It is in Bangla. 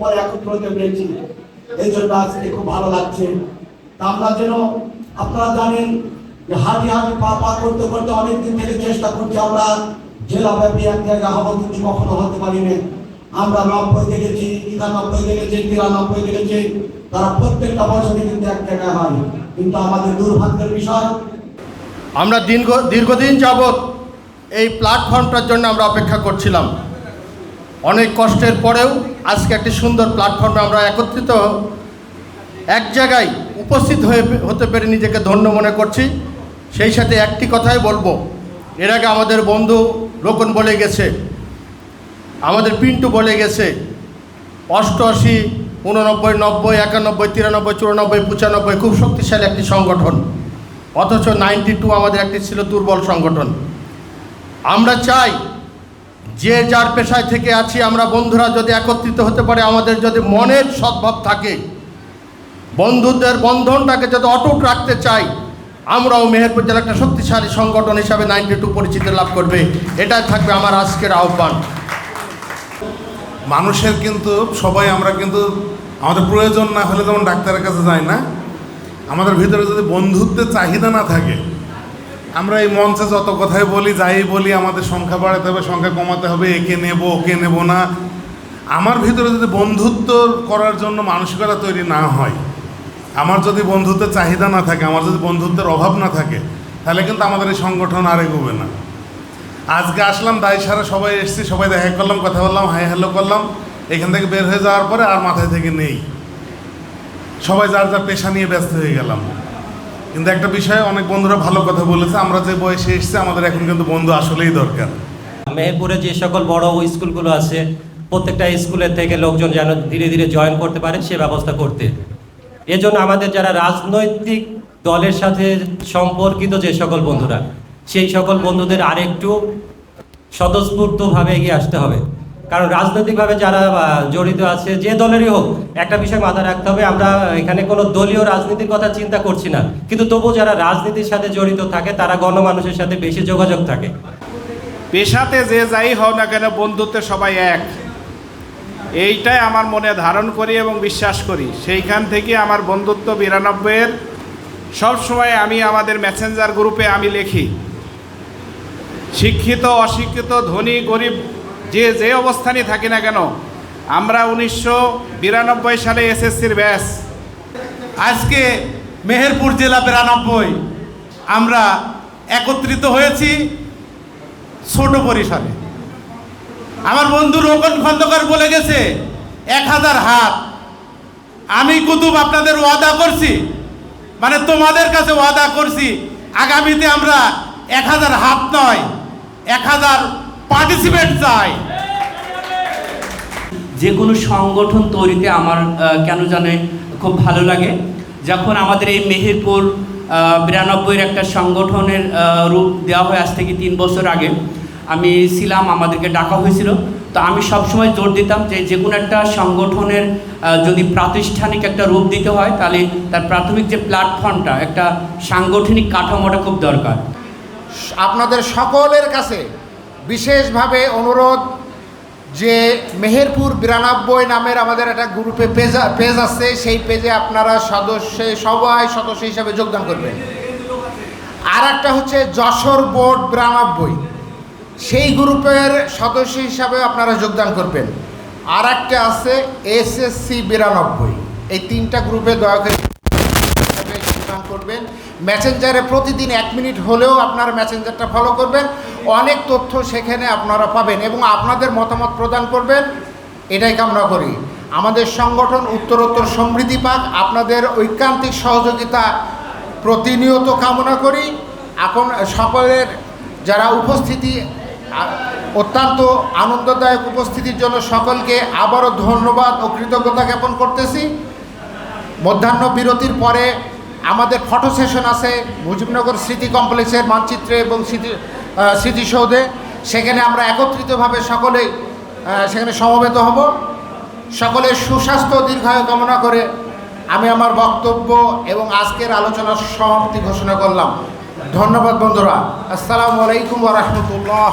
পরে একত্র হতে পেরেছি এই জন্য আজকে খুব ভালো লাগছে। আমরা যেন আপনারা জানেন যে হাঁটি হাঁটি পা পা করতে করতে অনেকদিন থেকে চেষ্টা করছি আমরা জেলা ব্যাপী এক জায়গা হব কিন্তু কখনো হতে পারিনি আমরা নব্বই দেখেছি একানব্বই দেখেছি তিরানব্বই দেখেছি তারা প্রত্যেকটা বছরই কিন্তু এক জায়গায় হয়। কিন্তু আমাদের দুর্ভাগ্যের বিষয়, আমরা দীর্ঘ দীর্ঘদিন যাবৎ এই প্ল্যাটফর্মটার জন্য আমরা অপেক্ষা করছিলাম। অনেক কষ্টের পরেও আজকে একটি সুন্দর প্ল্যাটফর্মে আমরা একত্রিত এক জায়গায় উপস্থিত হয়ে হতে পেরে নিজেকে ধন্য মনে করছি। সেই সাথে একটি কথাই বলব। এর আগে আমাদের বন্ধু রোকন বলে গেছে, আমাদের পিন্টু বলে গেছে, অষ্টআশি উননব্বই নব্বই, একানব্বই, তিরানব্বই, চুরানব্বই, পঁচানব্বই খুব শক্তিশালী একটি সংগঠন। অথচ নাইনটি টু আমাদের একটি ছিল দুর্বল সংগঠন। আমরা চাই যে যার পেশায় থেকে আছি, আমরা বন্ধুরা যদি একত্রিত হতে পারে, আমাদের যদি মনের সদ্ভাব থাকে, বন্ধুদের বন্ধনটাকে যদি অটুট রাখতে চাই, আমরাও মেহেরপুর জেলা একটা শক্তিশালী সংগঠন হিসাবে নাইনটি টু পরিচিতি লাভ করবে। এটাই থাকবে আমার আজকের আহ্বান। মানুষের কিন্তু, সবাই আমরা কিন্তু, আমাদের প্রয়োজন না হলে যেমন ডাক্তারের কাছে যাই না, আমাদের ভিতরে যদি বন্ধুত্বের চাহিদা না থাকে আমরা এই মঞ্চে যত কথাই বলি, যাই বলি, আমাদের সংখ্যা বাড়াতে হবে, সংখ্যা কমাতে হবে, একে নেব, ওকে নেব না। আমার ভিতরে যদি বন্ধুত্ব করার জন্য মানসিকতা তৈরি না হয়, আমার যদি বন্ধুত্বের চাহিদা না থাকে, আমার যদি বন্ধুত্বের অভাব না থাকে, তাহলে কিন্তু আমাদের এই সংগঠন আর এগোবে না। আজকে আসলাম দায় সারা সবাই এসছি, সবাই দেখা করলাম, কথা বললাম, হাই হ্যালো করলাম। এখান থেকে বের হয়ে যাওয়ার পরে আর মাথায় থেকে নেই। সবাই যার যার পেশা নিয়ে ব্যস্ত হয়ে গেলাম। কিন্তু একটা বিষয়ে অনেক বন্ধুরা ভালো কথা বলেছে, আমরা যে বয়সে এসেছি, আমাদের এখন কিন্তু বন্ধু আসলেই দরকার। মেহেরপুরে যে সকল বড় স্কুলগুলো আছে, প্রত্যেকটা স্কুলের থেকে লোকজন যেন ধীরে ধীরে জয়েন করতে পারে, সে ব্যবস্থা করতে। এজন্য আমাদের যারা রাজনৈতিক দলের সাথে সম্পর্কিত যে সকল বন্ধুরা, সেই সকল বন্ধুদের আরেকটু স্বতঃস্ফূর্তভাবে এগিয়ে আসতে হবে। কারণ রাজনৈতিকভাবে যারা জড়িত আছে, যে দলেরই হোক, একটা বিষয় মাথায় রাখতে হবে, আমরা এখানে কোনো দলীয় রাজনীতির কথা চিন্তা করছি না। কিন্তু তবু যারা রাজনীতির সাথে জড়িত থাকে, তারা গণমানুষের সাথে বেশি যোগাযোগ থাকে। পেশাতে যে যাই হও না কেন, বন্ধুত্বে সবাই এক। এইটাই আমার মনে ধারণ করি এবং বিশ্বাস করি। সেইখান থেকে আমার বন্ধুত্ব বিরানব্বইয়ের। সবসময় আমি আমাদের মেসেঞ্জার গ্রুপে আমি লিখি। শিক্ষিত, অশিক্ষিত, ধনী, গরিব যে যে অবস্থানে থাকি না কেন, আমরা উনিশশো বিরানব্বই সালে এসএসসির ব্যাস। আজকে মেহেরপুর জেলা বিরানব্বই, আমরা একত্রিত হয়েছি ছোট পরিসরে আমার বন্ধু রোকন খন্দকার বলে গেছে, এক হাজার হাত। আমি কুতুব আপনাদের ওয়াদা করছি মানে তোমাদের কাছে ওয়াদা করছি, আগামীতে আমরা এক হাজার হাত নয়, এক হাজার পার্টিসিপেন্ট চাই। যে কোনো সংগঠন তৈরিতে আমার কেন জানে খুব ভালো লাগে। যখন আমাদের এই মেহেরপুর বিরানব্বইয়ের একটা সংগঠনের রূপ দেওয়া হয় আজ থেকে তিন বছর আগে আমি ছিলাম আমাদেরকে ডাকা হয়েছিল। তো আমি সবসময় জোর দিতাম যে যে কোনো একটা সংগঠনের যদি প্রাতিষ্ঠানিক একটা রূপ দিতে হয় তাহলে তার প্রাথমিক যে প্ল্যাটফর্মটা একটা সাংগঠনিক কাঠামোটা খুব দরকার। আপনাদের সকলের কাছে বিশেষভাবে অনুরোধ যে মেহেরপুর বিরানব্বই নামের আমাদের একটা গ্রুপে পেজ পেজ আছে, সেই পেজে আপনারা সদস্য, সবাই সদস্য হিসাবে যোগদান করবেন। আর একটা হচ্ছে যশোর বোর্ড বিরানব্বই। সেই গ্রুপের সদস্য হিসাবে আপনারা যোগদান করবেন। আর একটা আছে এসএসসি বিরানব্বই। এই তিনটা গ্রুপে দয়া করে যোগদান করবেন। মেসেঞ্জারে প্রতিদিন এক মিনিট হলেও আপনারা মেসেঞ্জারটা ফলো করবেন। অনেক তথ্য সেখানে আপনারা পাবেন এবং আপনাদের মতামত প্রদান করবেন। এটাই কামনা করি। আমাদের সংগঠন উত্তরোত্তর সমৃদ্ধি পাক। আপনাদের ঐকান্তিক সহযোগিতা প্রতিনিয়ত কামনা করি। এখন সকলের যারা উপস্থিতি অত্যন্ত আনন্দদায়ক উপস্থিতির জন্য সকলকে আবারও ধন্যবাদ ও কৃতজ্ঞতা জ্ঞাপন করতেছি। মধ্যাহ্ন বিরতির পরে আমাদের ফটো সেশন আছে মুজিবনগর স্মৃতি কমপ্লেক্সের মানচিত্রে এবং স্মৃতি স্মৃতিসৌধে। সেখানে আমরা একত্রিতভাবে সকলে আহ, সেখানে সমবেত হব। সকলের সুস্বাস্থ্য দীর্ঘায়ু কামনা করে আমি আমার বক্তব্য এবং আজকের আলোচনার সমাপ্তি ঘোষণা করলাম। ধন্যবাদ বন্ধুরা। আসসালামু আলাইকুম রহমতুল্লাহ।